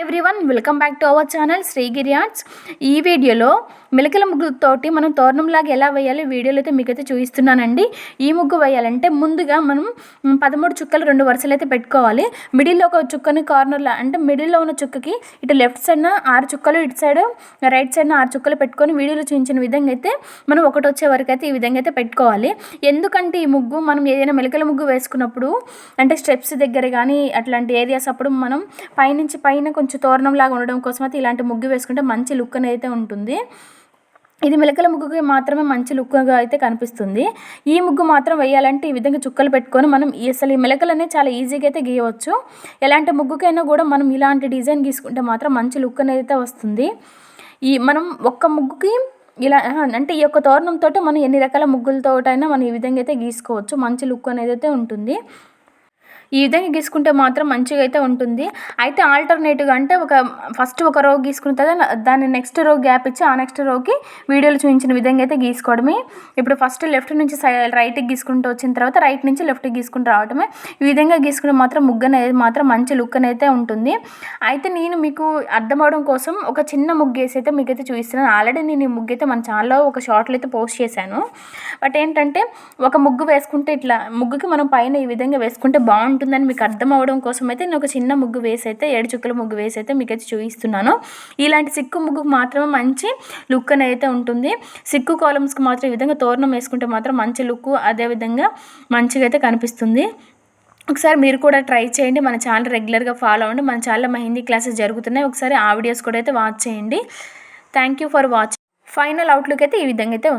Everyone welcome back to our channel Srigiri Arts ఈ వీడియోలో మిలకల ముగ్గుతోటి మనం తోరణంలాగా ఎలా వేయాలి వీడియోలో అయితే మీకైతే చూపిస్తున్నానండి. ఈ ముగ్గు వేయాలంటే ముందుగా మనం పదమూడు చుక్కలు రెండు వరుసలు అయితే పెట్టుకోవాలి. మిడిల్లో ఒక చుక్కని కార్నర్లో అంటే మిడిల్లో ఉన్న చుక్కకి ఇటు లెఫ్ట్ సైడ్న ఆరు చుక్కలు ఇటు సైడ్ రైట్ సైడ్న ఆరు చుక్కలు పెట్టుకొని వీడియోలో చూపించిన విధంగా అయితే మనం ఒకటి వచ్చే వరకు అయితే ఈ విధంగా అయితే పెట్టుకోవాలి. ఎందుకంటే ఈ ముగ్గు మనం ఏదైనా మెలకల ముగ్గు వేసుకున్నప్పుడు అంటే స్టెప్స్ దగ్గర కానీ అట్లాంటి ఏరియాస్ అప్పుడు మనం పైనుంచి పైన కొంచెం తోరణంలాగా ఉండడం కోసం అయితే ఇలాంటి ముగ్గు వేసుకుంటే మంచి లుక్ అనేది అయితే ఉంటుంది. ఇది మెలకల ముగ్గుకి మాత్రమే మంచి లుక్గా అయితే కనిపిస్తుంది. ఈ ముగ్గు మాత్రం వేయాలంటే ఈ విధంగా చుక్కలు పెట్టుకొని మనం అసలు ఈ మెలకలనే చాలా ఈజీగా అయితే గీయవచ్చు. ఎలాంటి ముగ్గుకైనా కూడా మనం ఇలాంటి డిజైన్ గీసుకుంటే మాత్రం మంచి లుక్ అనేది అయితే వస్తుంది. ఈ మనం ఒక్క ముగ్గుకి ఇలా అంటే ఈ యొక్క తోరణంతో మనం ఎన్ని రకాల ముగ్గులతోటైనా మనం ఈ విధంగా అయితే గీసుకోవచ్చు. మంచి లుక్ అనేది అయితే ఉంటుంది. ఈ విధంగా గీసుకుంటే మాత్రం మంచిగా అయితే ఉంటుంది. అయితే ఆల్టర్నేటివ్గా అంటే ఒక ఫస్ట్ ఒక రో గీసుకున్న తర్వాత దాన్ని నెక్స్ట్ రో గ్యాప్ ఇచ్చి ఆ నెక్స్ట్ రోకి వీడియోలో చూపించిన విధంగా అయితే గీసుకోవడమే. ఇప్పుడు ఫస్ట్ లెఫ్ట్ నుంచి రైట్కి గీసుకుంటూ వచ్చిన తర్వాత రైట్ నుంచి లెఫ్ట్కి గీసుకుంటూ రావడమే. ఈ విధంగా గీసుకుంటే మాత్రం ముగ్గు అనేది మాత్రం మంచి లుక్ అనేది ఉంటుంది. అయితే నేను మీకు అర్థం అవడం కోసం ఒక చిన్న ముగ్గు వేసి అయితే మీకైతే చూపిస్తున్నాను. ఆల్రెడీ నేను ఈ ముగ్గు అయితే మన ఛానల్లో ఒక షార్ట్లో అయితే పోస్ట్ చేశాను. బట్ ఏంటంటే ఒక ముగ్గు వేసుకుంటే ఇట్లా ముగ్గుకి మనం పైన ఈ విధంగా వేసుకుంటే బాగుంటుంది. ఉంటుందని మీకు అర్థం అవడం కోసం అయితే నేను ఒక చిన్న ముగ్గు వేసి అయితే ఏడు చుక్కల ముగ్గు వేసి అయితే మీకు అయితే చూపిస్తున్నాను. ఇలాంటి సిక్కు ముగ్గుకు మాత్రమే మంచి లుక్ అనేది అయితే ఉంటుంది. సిక్కు కాలమ్స్కి మాత్రం ఈ విధంగా తోరణం వేసుకుంటే మాత్రం మంచి లుక్ అదేవిధంగా మంచిగా అయితే కనిపిస్తుంది. ఒకసారి మీరు కూడా ట్రై చేయండి. మన ఛానల్ రెగ్యులర్గా ఫాలో అవ్వండి. మన ఛానల్లో మెహందీ క్లాసెస్ జరుగుతున్నాయి. ఒకసారి ఆ వీడియోస్ కూడా అయితే వాచ్ చేయండి. Thank you for watch. Final outlook అయితే ఈ విధంగా అయితే ఉంది.